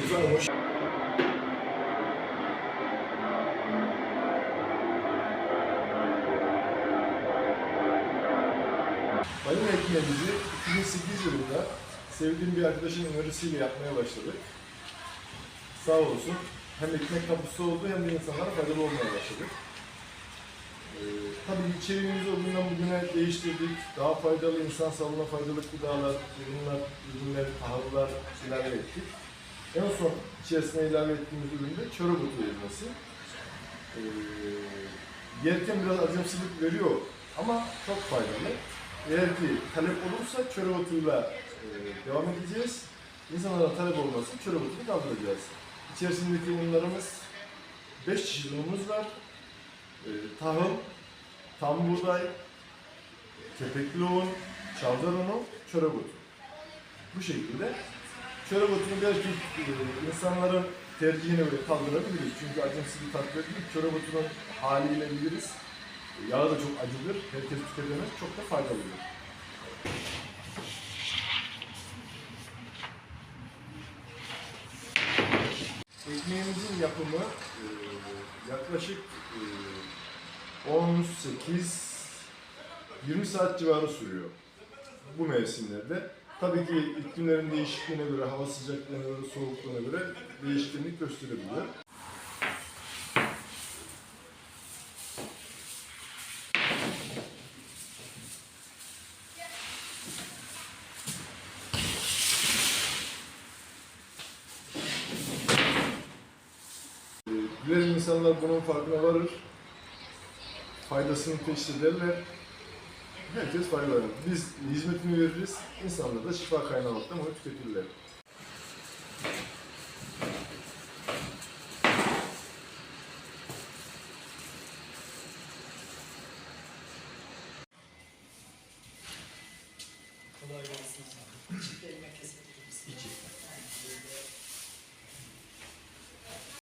Hoş Balina ekmeğimizi 2008 yılında sevdiğim bir arkadaşın önerisiyle yapmaya başladık. Sağ olsun hem ekmek kapısı oldu hem de insanlara faydalı olmaya başladık. Ee, tabii içeriğimizi o günden bugüne değiştirdik. Daha faydalı, insan sağlığına faydalı gıdalar, ürünler, ürünler, tahıllar ilave ettik. En son içerisine ilave ettiğimiz ürün de çörek otu ezmesi. Ee, yerken biraz acımsızlık veriyor ama çok faydalı. Eğer ki talep olursa çörek otuyla e, devam edeceğiz. İnsanlara talep olmazsa çörek otunu kaldıracağız. İçerisindeki unlarımız 5 çeşit unumuz var. E, tahıl, tam buğday, kepekli un, çavdar unu, çörek otu. Bu şekilde çörek otunu belki e, insanların tercihine göre kaldırabiliriz. Çünkü acımsız bir tat veriyor. Çörek otunun haliyle biliriz. Yağı da çok acıdır. Herkes tüketemez. Çok da faydalıdır. Ekmeğimizin yapımı e, yaklaşık e, 18 20 saat civarı sürüyor bu mevsimlerde. Tabii ki iklimlerin değişikliğine göre, hava sıcaklığına göre, soğukluğuna göre değişkenlik gösterebiliyor. Ee, Dilerim insanlar bunun farkına varır. Faydasını teşhis ederler. Herkes faydalanır. Biz hizmetini veririz. İnsanlar da şifa kaynağı olarak da bunu tüketirler. Kolay gelsin. Elime böyle